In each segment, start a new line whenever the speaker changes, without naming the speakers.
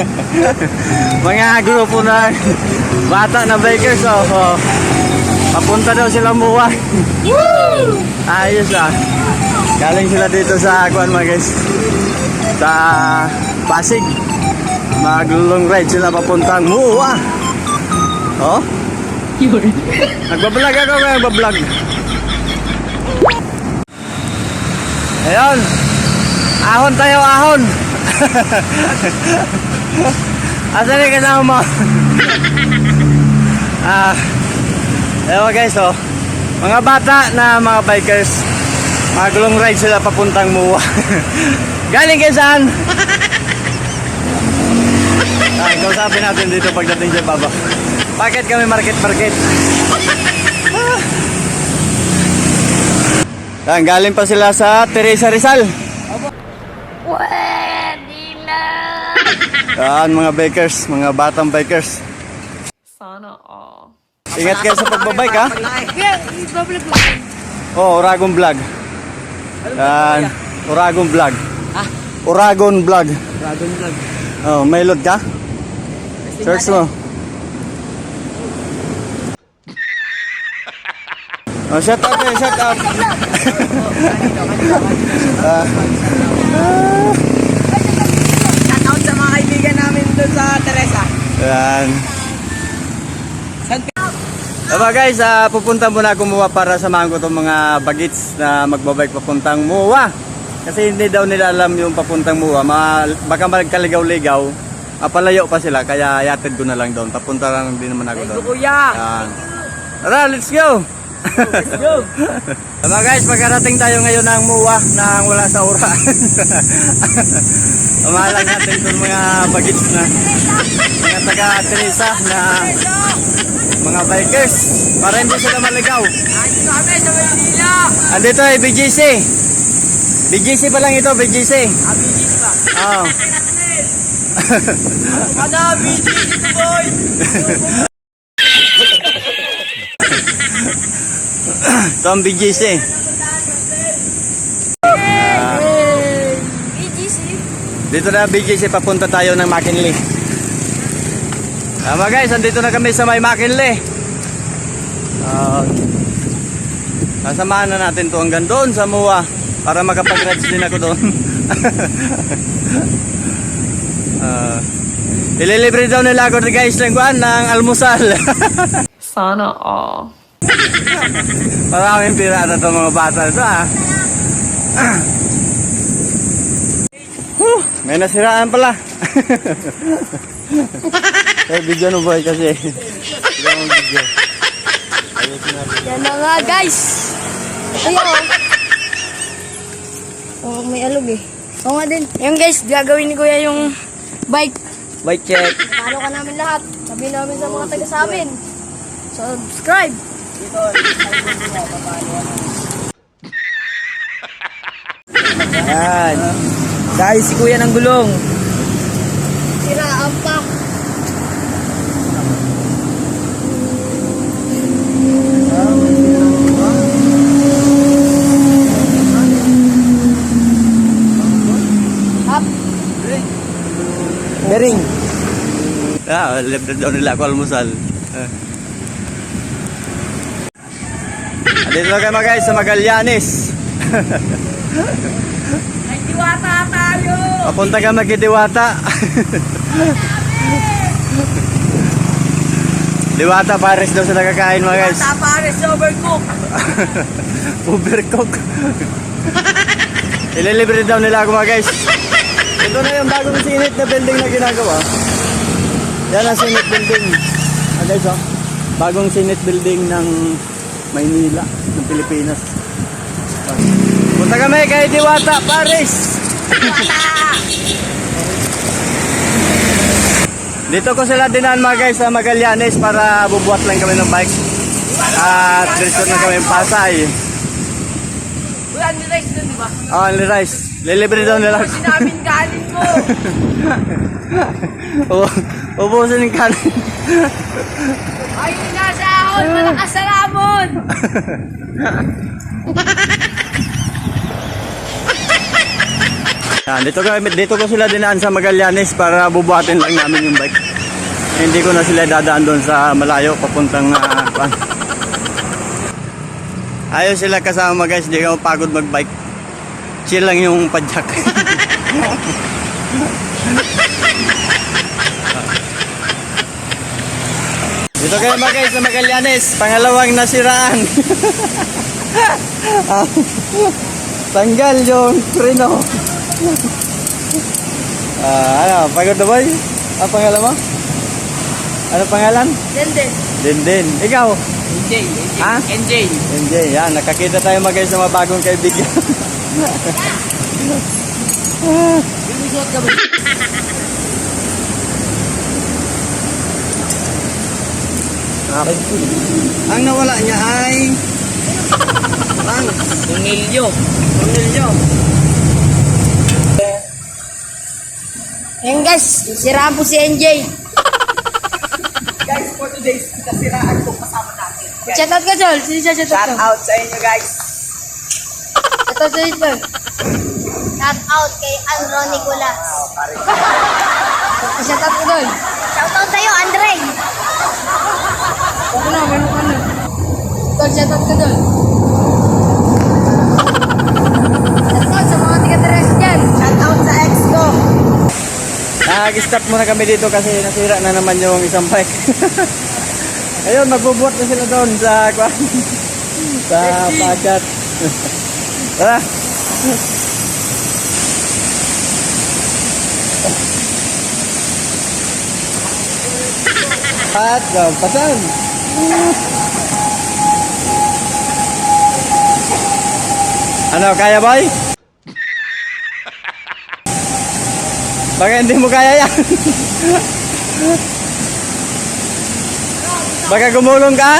mga grupo na bata na bikers. Oh, oh. Papunta daw sila muwa. Ayos ah. Galing sila dito sa kuan mga guys. Sa Pasig. Mag-long ride sila papuntang muwa. Oh? Nagbablog ako ngayon, nagbablog. Ayun. Ahon tayo, ahon. Asa na kasama ah, ayun guys, oh. Mga bata na mga bikers, mag-long ride sila papuntang Muwa. Galing kayo saan? ah, kausapin natin dito pagdating sa baba. Bakit kami market-market? Yan, galing pa sila sa Teresa Rizal. Yan, mga bikers, mga batang bikers.
Sana all.
Ingat kayo sa pagbabike, ha?
Mo.
Oh, Uragon Vlog. Yan, Uragon Vlog.
Ah?
Uragon Vlog.
Dragon vlog.
Oh, may load ka? Search mo. Oh, shut up eh, shut up. Ah,
Shout out sa mga kaibigan namin doon sa Teresa.
yan.
San
Diba guys, ah, pupunta muna ako Muwa para samahan ko itong mga bagits na magbabike papuntang Muwa. Kasi hindi daw nila alam yung papuntang Muwa. Ma baka magkaligaw-ligaw. Ah, palayo pa sila, kaya yatid ko na lang doon. Papunta lang din naman ako doon.
kuya.
Yan. Tara, let's go!
Let's go.
Diba guys, magkarating tayo ngayon ng Muwa na wala sa ura. Umalang natin itong mga bagits na mga taga Teresa na mga bikers para hindi sila maligaw.
Andito kami sa Maynila.
Andito ay BGC. BGC pa lang ito, BGC.
Ah, BGC ba?
Oo.
Ano, BGC boy?
Ito ang BGC. Ah,
BGC?
dito na BGC, papunta tayo ng McKinley. Tama guys, andito na kami sa may McKinley. Uh, Nasamahan na natin to hanggang doon sa MUA para makapag-rides din ako doon. uh, ililibre daw nila ako guys ng ng almusal.
Sana all.
Maraming pirata to mga bata ito ah. Huh, may nasiraan pala. eh, video no boy kasi.
Yan na nga guys. Ito yun. Oh, may alog eh. Oo nga din. Yan guys, gagawin ni Kuya yung bike.
Bike check.
Paano ka namin lahat? Sabihin namin sa mga taga sa amin. Subscribe.
Yan.
Dahil si kuya ng gulong.
Siraan pa. Hap.
Bering. Ah, libre daw nila ako almusal. Ah. Andito na kayo mga guys sa Magallanes.
Ay, diwata tayo!
Papunta ka magkidiwata. Diwata pares daw sila kakain mga guys.
Diwata pares overcook.
Overcook. Ililibre daw nila ako mga guys. Ito na yung bagong sinit na building na ginagawa. Yan ang sinit building. Ah guys oh. Bagong sinit building ng Maynila, Pilipinas. Punta kami kay Diwata, Paris. Dito ko sila dinaan mga guys sa Magallanes para bubuhat lang kami ng bike. At diretso na kami Pasay.
Uy, ang rice dun, di ba?
Oh, only rice. Lilibre daw nila ako.
Sinamin galing mo.
Ubusin yung kanin.
Ay, nasa ahon, malakas sa lamon.
Yan, dito, ko, dito ko sila dinaan sa Magallanes para bubuhatin lang namin yung bike. Hindi ko na sila dadaan doon sa malayo papuntang uh. Ayaw sila kasama guys, hindi ako pagod magbike. Chill lang yung padyak. Dito kayo mga guys sa Magallanes, pangalawang nasiraan. Ah, Tanggal yung preno. Ah, ano, pagod na boy? Ang pangalan mo? Ano pangalan?
Denden.
Dindin. Ikaw?
NJ, NJ.
Ha?
NJ.
MJ, yan. Nakakita tayo mga guys ng mga bagong kaibigan.
Binusuot ka ba?
Ang nawala niya ay... Ang
Tunilyo.
Cornelio.
Ayan guys, siraan po si NJ.
Guys, for today's kasiraan ko kasama natin.
Shout out ka, Jol. Sino siya shout out
Shout out sa inyo guys.
Shout out sa Jol.
Shout out kay Andro Nicolas.
Shout out ka, Jol.
Shout out sa'yo, Andre.
Na, meron ka na. Jol, shout out ka, Jol. Shout out sa mga dyan.
Out sa ex ko.
Nag-stop muna kami dito kasi nasira na naman yung isang bike. Ayun, magbubuhat na sila doon sa kwan. sa pagat. Tara. At go, pasan. Ano, kaya boy? Baka hindi mo kaya yan. Baka gumulong ka?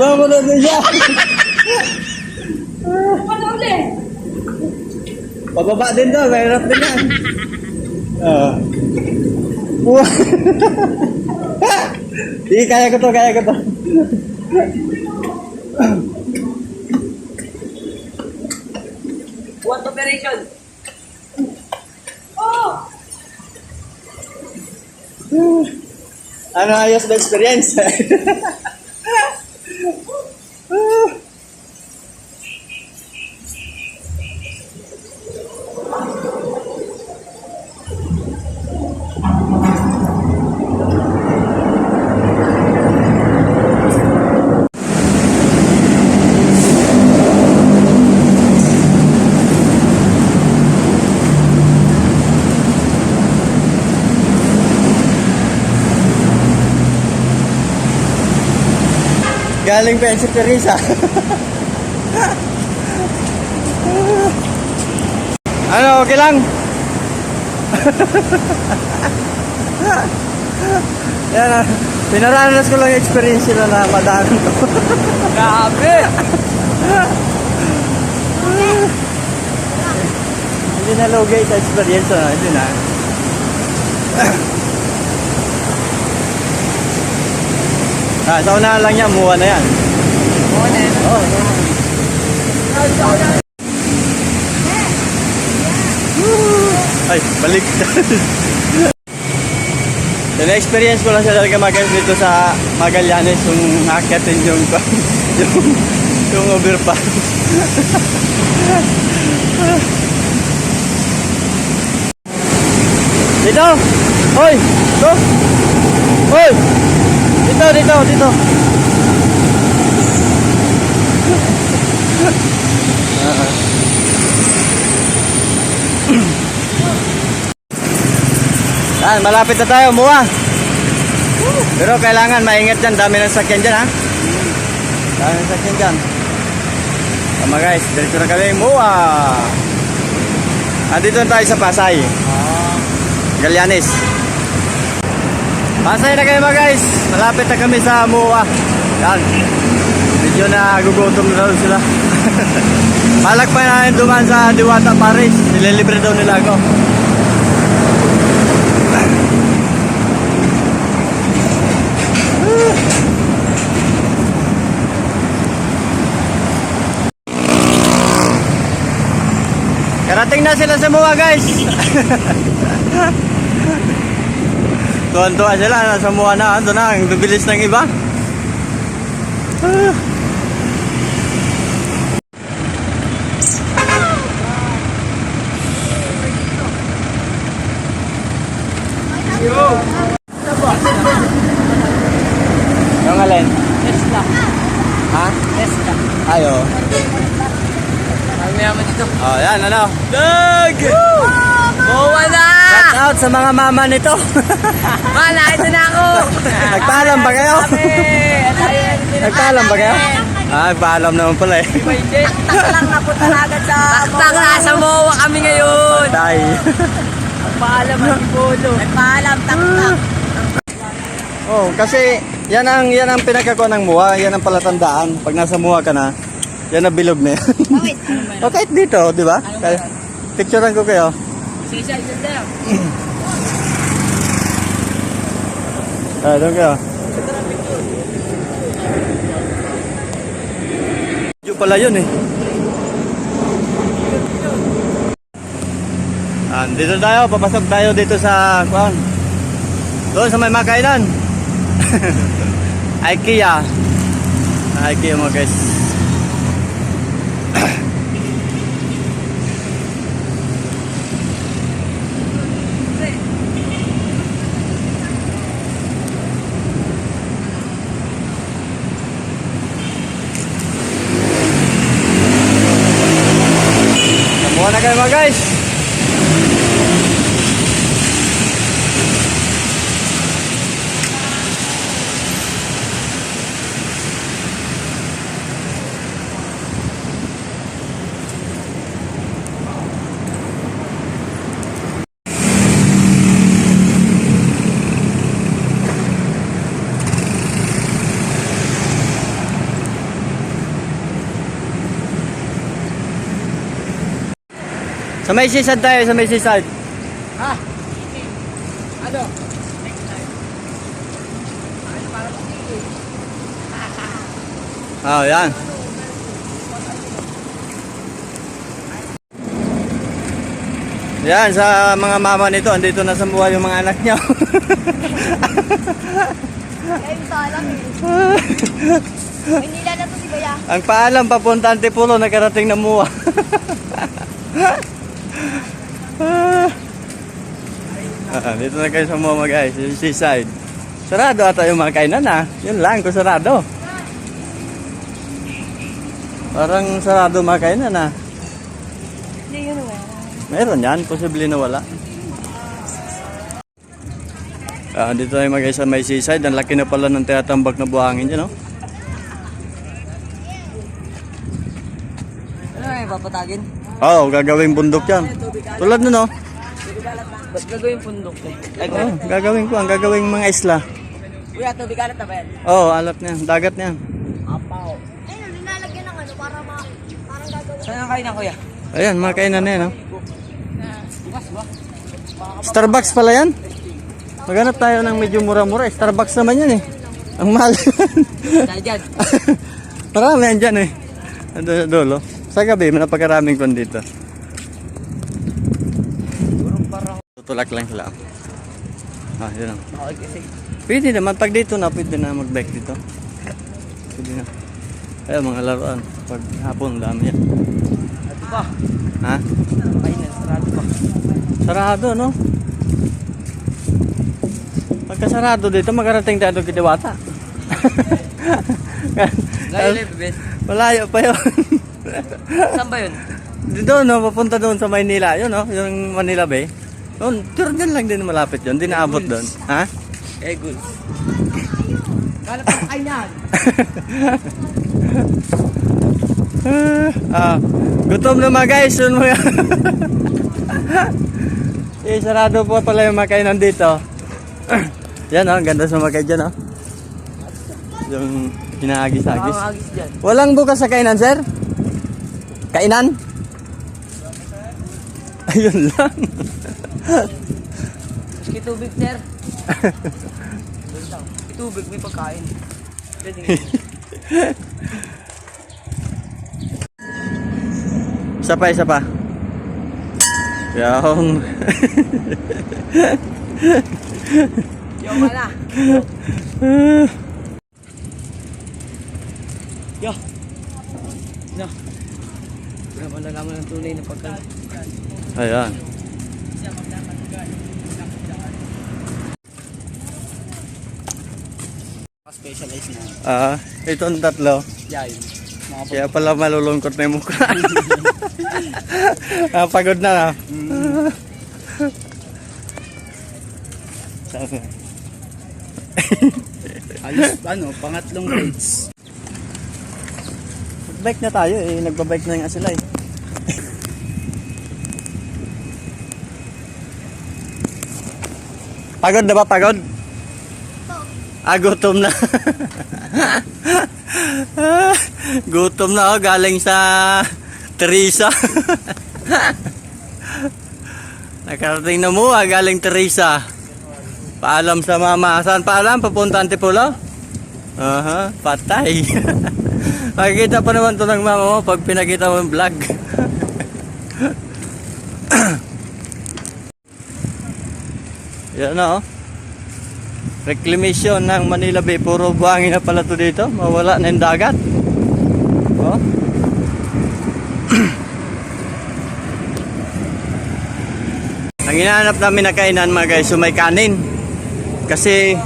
Mo na din siya. Pababa din daw, mahirap din yan. Buwa. Sige, kaya ko to, kaya ko to.
What operation?
Ano ayos na experience? Galing pa yan si Teresa. ano, okay lang? Yan ah. Pinaranas ko lang yung experience nila na madaanan to.
Grabe.
Hindi na logay sa experience na. Hindi na. Ah, sa unahan lang yan, muha na yan. Oh, Ay, balik. So, na-experience ko lang siya talaga mag dito sa Magallanes yung akitin yung yung, yung overpass. dito! Hoy! Dito! Hoy! Dito, dito, dito! Yan, malapit na tayo, muwa. Pero kailangan maingat dyan, dami ng sakyan dyan ha. Dami ng sakyan dyan. Tama guys, dito na kami, muwa. Andito na tayo sa Pasay. Galianes. Pasay na kayo mga guys. Malapit na kami sa muwa. Yan. Medyo na gugutom na daw sila. Balak pa namin dumaan sa Diwata Paris. Nililibre daw nila ako. Karating na sila sa Mua guys. Tuwan-tuwa sila, nasa Mua na, ando na, ang bibilis ng iba. Ah. Yung alin?
Tesla.
Ha?
Tesla.
Ayo.
Ang mayaman dito.
Oh, yan, ano? Lag!
Bawa na!
Mga mama nito.
Mana, ito na ako!
Nagpaalam ba kayo? Nagpaalam ba kayo? Ah, nagpaalam naman pala eh.
Tak lang na agad sa... Tak na, sa MOA kami ngayon!
Patay.
Nagpaalam ang Bolo. Nagpaalam, tak tak.
Oh, kasi yan ang yan ang pinagkakuha ng muwa, yan ang palatandaan. Pag nasa muwa ka na, yan ang bilog na yan. o kahit dito, di ba? Kaya, picturean ko kayo.
Sisa, isa tayo.
Ah, doon kayo. Medyo pala yun eh. Ah, dito tayo, papasok tayo dito sa kuan. Doon sa may makainan. IKEA. Ah, IKEA mga guys. Mga guys. Sa may seaside tayo, sa may seaside.
Ha? Ano?
Oh, yan. Yan, sa mga mama nito, andito na sa buhay yung mga anak niya.
Eh. Manila na to si Kuya.
Ang paalam, papunta Antipulo, nakarating na muwa. ah, dito na kayo sa muwa guys, yung seaside. Sarado ata yung mga kainan ha. Yun lang, kung sarado. Parang sarado mga kainan ha.
Hindi yun eh.
Meron yan, posible na wala. Ah, dito tayo mag sa may seaside. Ang laki na pala ng tinatambak na buhangin dyan, no?
Ano nga yung papatagin?
Oo, oh, gagawing bundok yan. Tulad nun, no?
Ba't gagawin pundok eh? Ay,
Oo, gagawin ko. Ang gagawing mga isla.
Kuya, tubig alat na ba yan?
Oo, oh, alat niya. Dagat niya.
Apaw.
Ayun, linalagyan ng ano para ma... Parang gagawin.
Saan ang kain na kuya?
Ayan, mga kainan na yan, no?
Bukas ba?
Starbucks pala yan. Maghanap tayo ng medyo mura-mura. eh. Starbucks naman yan, eh. Ang mahal.
Dahil dyan.
Marami yan dyan, eh. Ando sa dulo. Sa gabi, may napakaraming kon dito. Tutulak lang sila. Ah, yun lang. Pwede naman. Pag dito na, pwede na mag-bike dito. Pwede na. Kaya mga laruan. Pag hapon, dami yan.
Ito pa.
Ha?
Na, sarado pa.
Sarado, no? Pagka sarado dito, magarating tayo doon kitiwata.
Layo bebes.
Malayo pa yun.
Saan ba yun?
Dito, no? Papunta doon sa Maynila. Yun, no? Yung Manila Bay. Doon, pero dyan lang din malapit yun. Di naabot doon. Ha?
Egul. Kala pa kain yan.
ah, gutom na mga guys. Yun mga... eh, sarado po pala yung makainan dito. Yan oh, ang ganda sa makay dyan oh. Yung hinaagis-agis. Walang bukas sa kainan, sir? Kainan? Ayun lang.
Sige tubig, sir. tubig, may pagkain.
Isa pa, isa pa. Yung...
Yung wala. Yo. Wala malalaman ng tunay na pagkain.
Ayan.
Specialize na.
Ah, itong tatlo.
Yan. Mga
Kaya pala malulungkot na yung mukha. ah, pagod na. ah. Sabi.
Alis, ano, pangatlong grades.
Bike na tayo eh. Nagbabike na nga sila eh. Pagod na ba? Pagod? Ah, gutom na. gutom na oh, galing sa Teresa. Nakarating na mo ah, galing Teresa. Paalam sa mama. Saan paalam? Papunta Antipolo? Aha, patay. Makikita pa naman to ng mama mo pag pinakita mo yung vlog. Yan na oh. Reclamation ng Manila Bay. Puro buhangin na pala to dito. Mawala na yung dagat. Oh. Ang hinahanap namin na kainan mga guys, may kanin. Kasi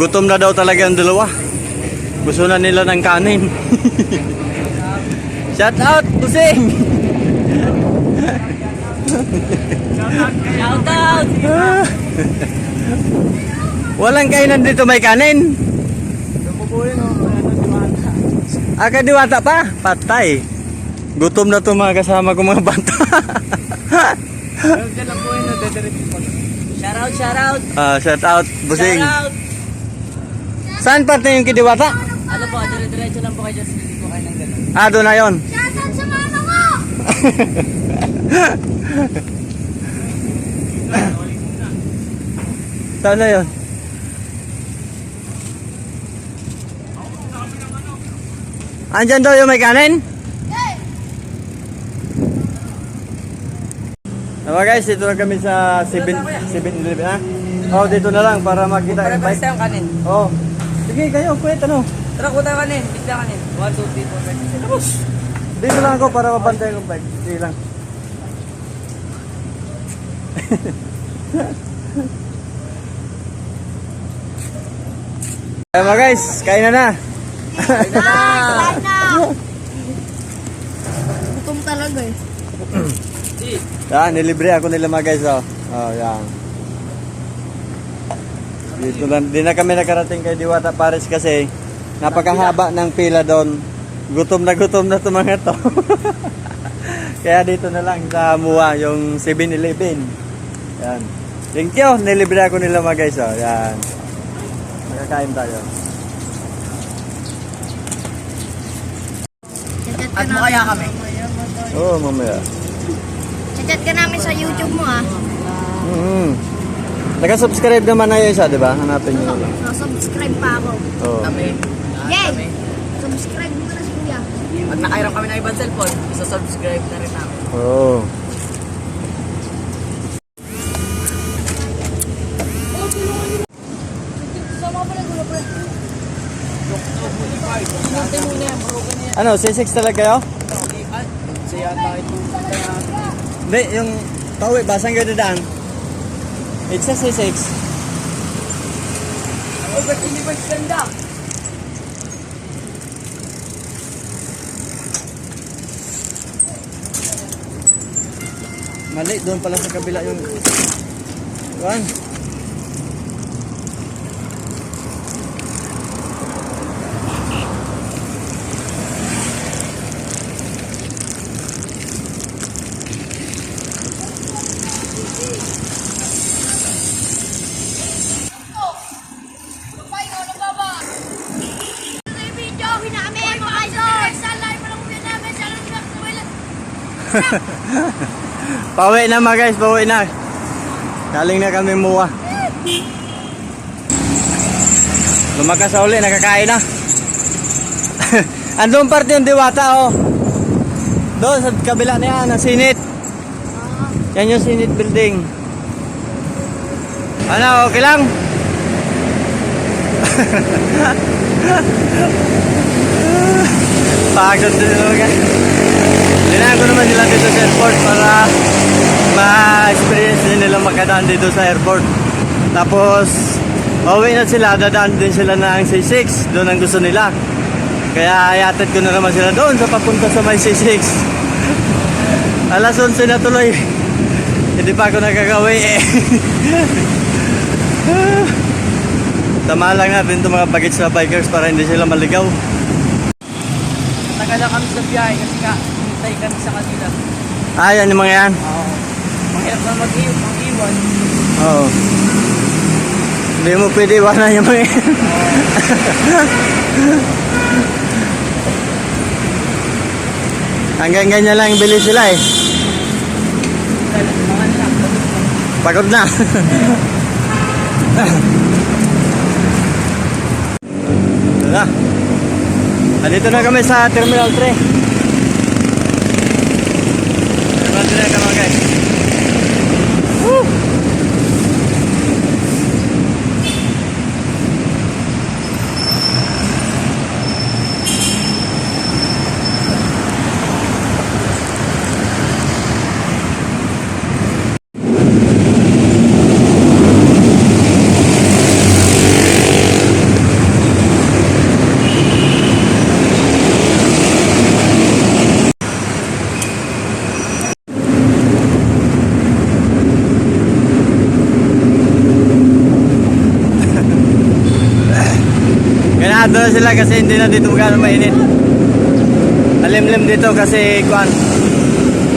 gutom na daw talaga ang dalawa. Gusto na nila ng kanin. Shout out, Pusing!
Shout out!
Walang kainan dito may kanin. Ah, kadiwata pa? Patay. Gutom na to mga kasama ko mga bata.
Shout out, shout out!
ah, shout out, Busing.
Shout out!
Saan parte yung kidiwata?
Ano po, dire-diretso lang po kayo dyan. Hindi po kayo ng ganun.
Ah, doon na yun.
Shoutout sa mama ko!
Saan na yun? Andyan daw yung may kanin? Diba guys, dito na kami sa 7 7-Eleven ha? Oh, dito na lang para makita yung bike.
tayong kanin.
Oh. Sige, kayo, kwet ano?
Tara, kuha tayo kanin. Bigla kanin. 1, 2, 3, 4, 5, 6, 7. Tapos!
Dito lang ako para mapantay yung bike. Sige lang. Kaya mga guys, kain na na.
Kain na!
Gutom talaga eh.
Yan, nilibre ako nila mga guys. Oh, oh yan. Dito lang, di na kami nakarating kay Diwata Paris kasi napakahaba ng pila doon. Gutom na gutom na to mga to. Kaya dito na lang sa Mua, yung 7-Eleven. Yan. Thank you, nilibre ako nila mga guys. Oh, yan. Nakakain tayo.
Chat-chat
At makaya kami.
Oo, oh, mamaya.
Chat-chat ka namin sa YouTube mo ah.
Mm-hmm. Naka-subscribe naman na yung isa, di ba? Hanapin nyo lang.
Subscribe pa ako.
Oo.
Kami.
Yay!
Kami.
Subscribe mo na si Kuya.
Pag nakairam kami ng ibang cellphone, isa-subscribe na rin namin.
Oo.
Sama pala gulo pala.
Ano, C6 talaga kayo?
Siya tayo
Hindi, yung pauwi, basang kayo dadaan. It's a C6.
Oh, ba't hindi ba ganda?
Mali, doon pala sa kabila yung... Juan.
Video namin mga idol! Sa live mo lang namin sa
pauwi na mga guys, pauwi na. Galing na kami muwa. Lumakas sa uli, nakakain na. Andun parte yung diwata oh. Doon sa kabila na yan, ang sinit. Yan yung sinit building. Ano, okay lang? Pagod din talaga. Dinaan ko naman sila dito sa airport para ma-experience nila makadaan dito sa airport. Tapos, pauwi na sila, dadaan din sila ng C6. Doon ang gusto nila. Kaya yatid ko na naman sila doon sa papunta sa may C6. Alas 11 na tuloy. Hindi pa ako nakagawi eh. Tama lang natin itong mga baggage na bikers para hindi sila maligaw.
Tagal na kami sa biyahe kasi ka, hintay kami sa kanila.
Ah, yan yung mga yan.
Oo. Mahirap na mag-iwan.
Oo. Hindi mo pwede iwanan yung mga yan. Hanggang ganyan lang bili sila eh. Pagod na. Na. Andito na kami sa Terminal 3. Terminal 3 na kami guys. Woo! Ganado na sila kasi hindi na dito gano'ng mainit. Alimlim dito kasi kuan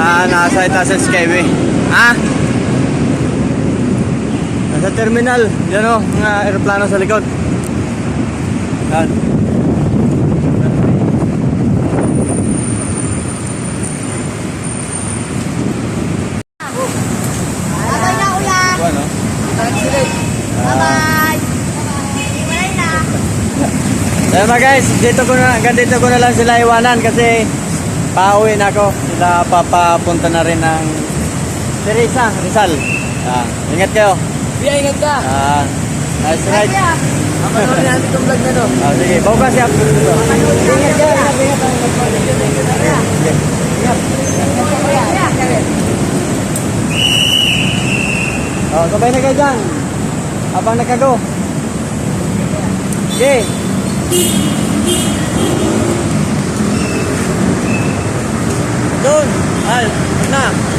ah nasa itaas sa Skyway. Ah? Nasa terminal, yan o, mga aeroplano sa likod. Yan.
Bye-bye na, kuya.
Kuan o.
Bye-bye. Bye na.
Ayan mga guys, dito ko na, hanggang dito ko na lang sila iwanan kasi pauwi na ako. Sila papapunta na rin ng Teresa, Rizal. Ah, ingat kayo.
Biya, ingat ka.
Ah, nice ride.
Kuya.
Mapanood natin itong vlog na to.
Ah, sige, bawa kasi up dito.
Ingat ka, ingat ka, ingat ka.
Oh, sabay na kayo dyan. Habang nagkago. Okay. Doon. Al, na.